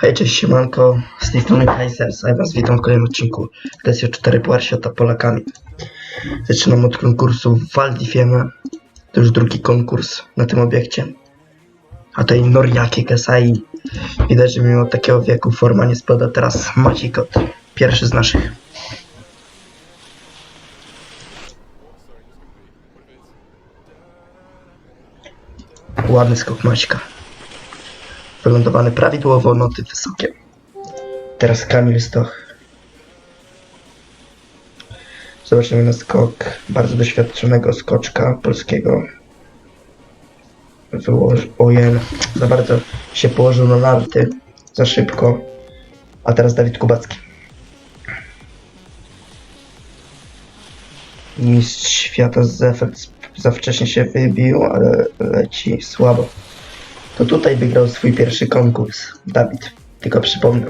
Hej, cześć, siemanko, z tej strony Kaisers, a ja was witam w kolejnym odcinku TSO 4 Puar Świata Polakami. Zaczynam od konkursu w Waldifieme, to już drugi konkurs na tym obiekcie. A i Noriaki Kesai. Widać, że mimo takiego wieku forma nie spada. Teraz Maciej Kot, pierwszy z naszych. Ładny skok Maćka. Wylądowany prawidłowo, noty wysokie. Teraz Kamil Stoch. Zobaczymy na skok bardzo doświadczonego skoczka polskiego. Wyłożył, za bardzo się położył na narty, za szybko. A teraz Dawid Kubacki. Mistrz świata z za wcześnie się wybił, ale leci słabo. To tutaj wygrał swój pierwszy konkurs. Dawid, tylko przypomnę.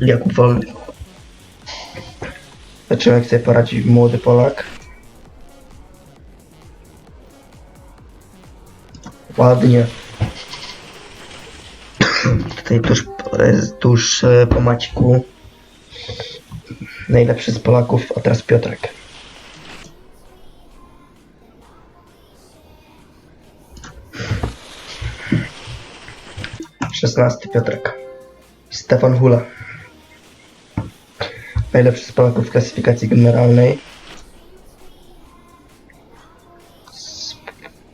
Jakub Wolny. Zobaczymy jak sobie poradzi młody Polak. Ładnie. Tutaj tuż, tuż e, po Maćku. Najlepszy z Polaków, a teraz Piotrek. Szesnasty Piotrek. Stefan Hula. Najlepszy z Polaków w klasyfikacji generalnej. Sp-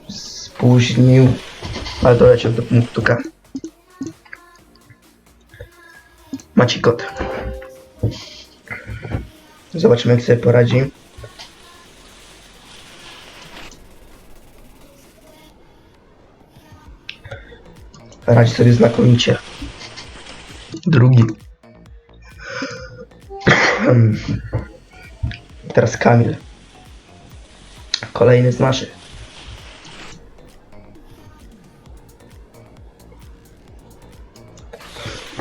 Spóźnił, ale doleciał do punktu K. Maciej Kot. Zobaczymy jak sobie poradzi. Radzi sobie znakomicie. Drugi. Teraz Kamil. Kolejny z naszych.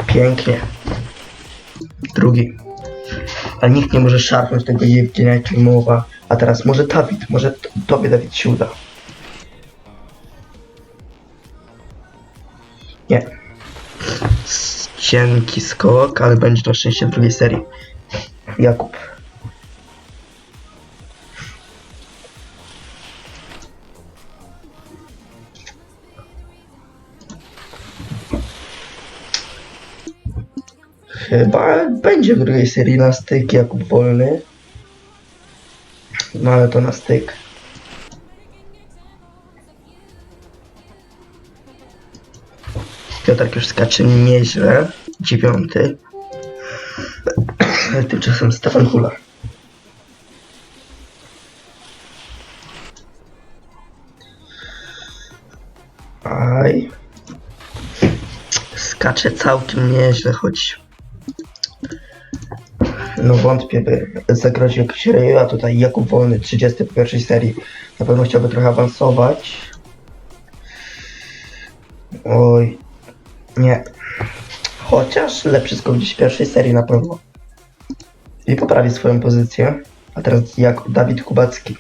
Pięknie. Drugi. Ale nikt nie może szarpnąć tego Jewgenia Klimowa. A teraz może Dawid. Może tobie Dawid się uda. Cienki skok, ale będzie na szczęście w drugiej serii. Jakub. Chyba będzie w drugiej serii na styk Jakub Wolny. No ale to na styk. Piotrek już skacze nieźle. Dziewiąty. Tymczasem Stefan Hula. Aj. Skacze całkiem nieźle, choć... No wątpię, by zagroził jakiś ryj, a tutaj Jakub Wolny, 30 w pierwszej serii. Na pewno chciałby trochę awansować. Oj, nie. Chociaż lepszy skok gdzieś w pierwszej serii na pewno. I poprawi swoją pozycję. A teraz jak Dawid Kubacki.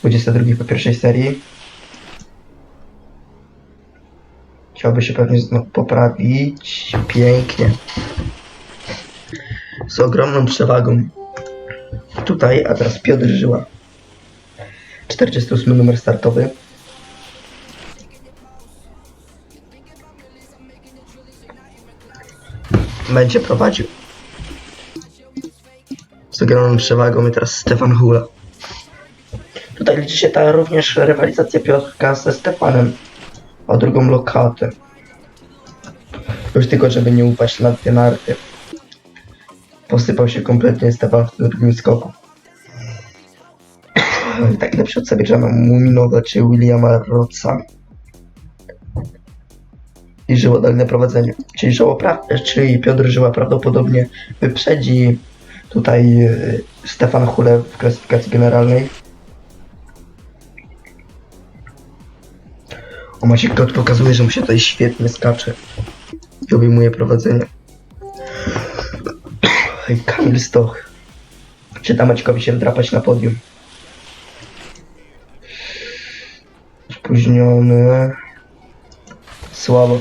22 po pierwszej serii. Chciałby się pewnie znowu poprawić. Pięknie. Z ogromną przewagą. Tutaj, a teraz Piotr Żyła. 48 numer startowy. Będzie prowadził. Z ogromną przewagą i teraz Stefan Hula. Tutaj liczy się ta również rywalizacja Piotrka ze Stefanem o drugą lokatę. Już tylko, żeby nie upaść na dwie narty. Posypał się kompletnie Stefan w drugim skoku. tak lepszy od sobie Muminowa czy Williama Roca i żyło dalej na prowadzeniu. Czyli, żyło pra- czyli Piotr Żyła prawdopodobnie wyprzedzi tutaj y, Stefan Hule w klasyfikacji generalnej. O Maciek Kot pokazuje, że mu się tutaj świetnie skacze i obejmuje prowadzenie. Kamil Stoch. Czy da się wdrapać na podium? Spóźniony. Słabo.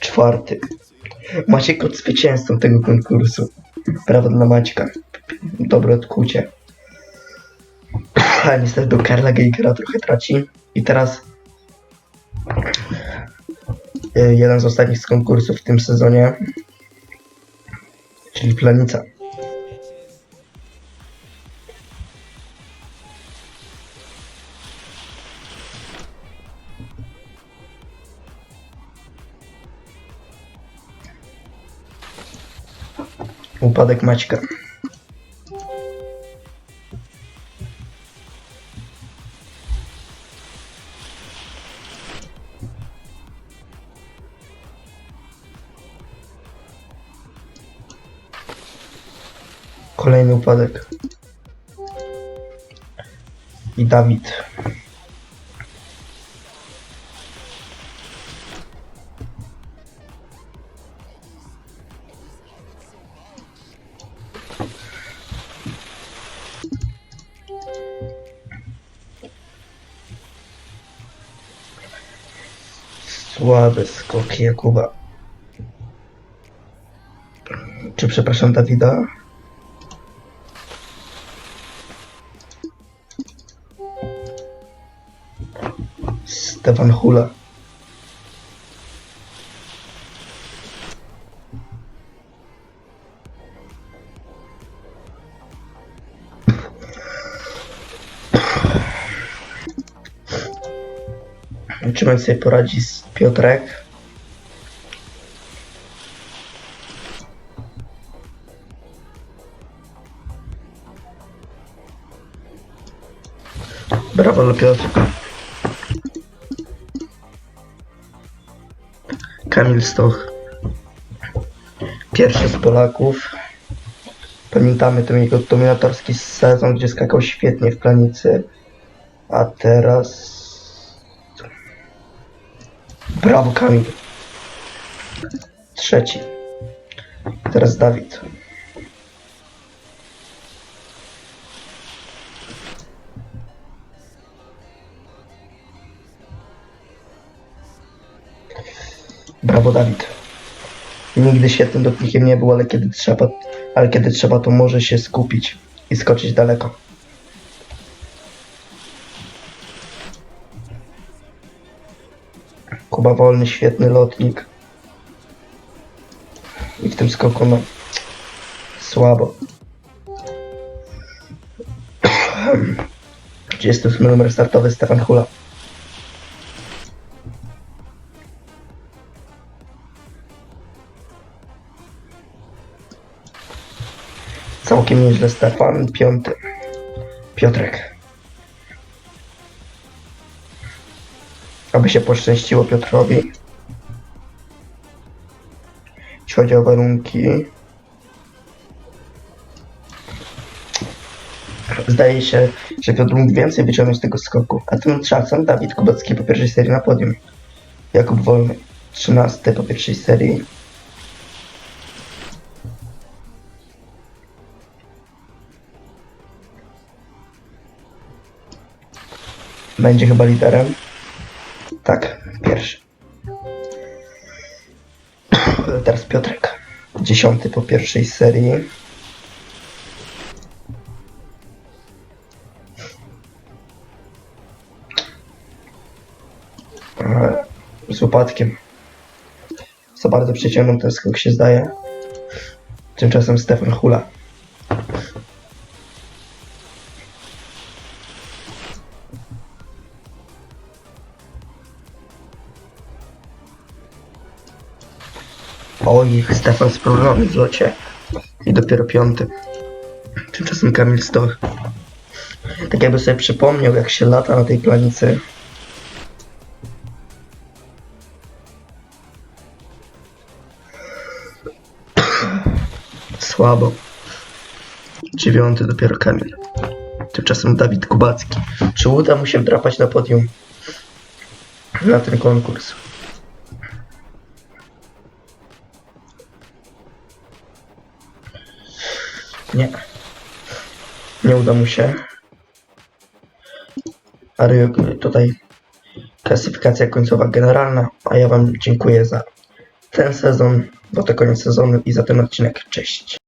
Czwarty. Maciek od zwycięzcą tego konkursu. Brawo dla Maćka. Dobre odkucie. A niestety do Karla Geigera trochę traci. I teraz y, jeden z ostatnich z konkursów w tym sezonie. Czyli Planica. Upadek Maćka. Kolejny upadek. I Dawid. Słabe skoki Jakuba. Czy przepraszam Dawida? Stefan Hula. Czy on sobie poradzi z Piotrek? Brawo dla Piotrka. Kamil Stoch. Pierwszy z Polaków. Pamiętamy ten jego dominatorski sezon, gdzie skakał świetnie w planicy. A teraz... Brawo Kamil. Trzeci. Teraz Dawid. Brawo Dawid. Nigdy świetnym dopnikiem nie był, ale kiedy trzeba, ale kiedy trzeba, to może się skupić i skoczyć daleko. Kuba Wolny, świetny lotnik. I w tym skoku, no, słabo. 38 numer startowy Stefan Hula. Całkiem nieźle Stefan. Piąty. Piotrek. Aby się poszczęściło Piotrowi. Jeśli chodzi o warunki. Zdaje się, że Piotr mógł więcej wyciągnąć z tego skoku, a tym czasem Dawid Kubacki po pierwszej serii na podium. Jakub Wolny 13 po pierwszej serii. Będzie chyba liderem. Tak, pierwszy. Teraz Piotrek. Dziesiąty po pierwszej serii. E, Z upadkiem. Za bardzo przeciągnął ten skok się zdaje. Tymczasem Stefan Hula. Oj, Stefan problemami w locie. I dopiero piąty. Tymczasem Kamil Stoch. Tak jakby sobie przypomniał, jak się lata na tej planicy. Słabo. Dziewiąty dopiero Kamil. Tymczasem Dawid Kubacki. Czy uda mu się wdrapać na podium na ten konkurs? Nie. Nie uda mu się. Ale tutaj klasyfikacja końcowa generalna, a ja Wam dziękuję za ten sezon, bo to koniec sezonu i za ten odcinek. Cześć.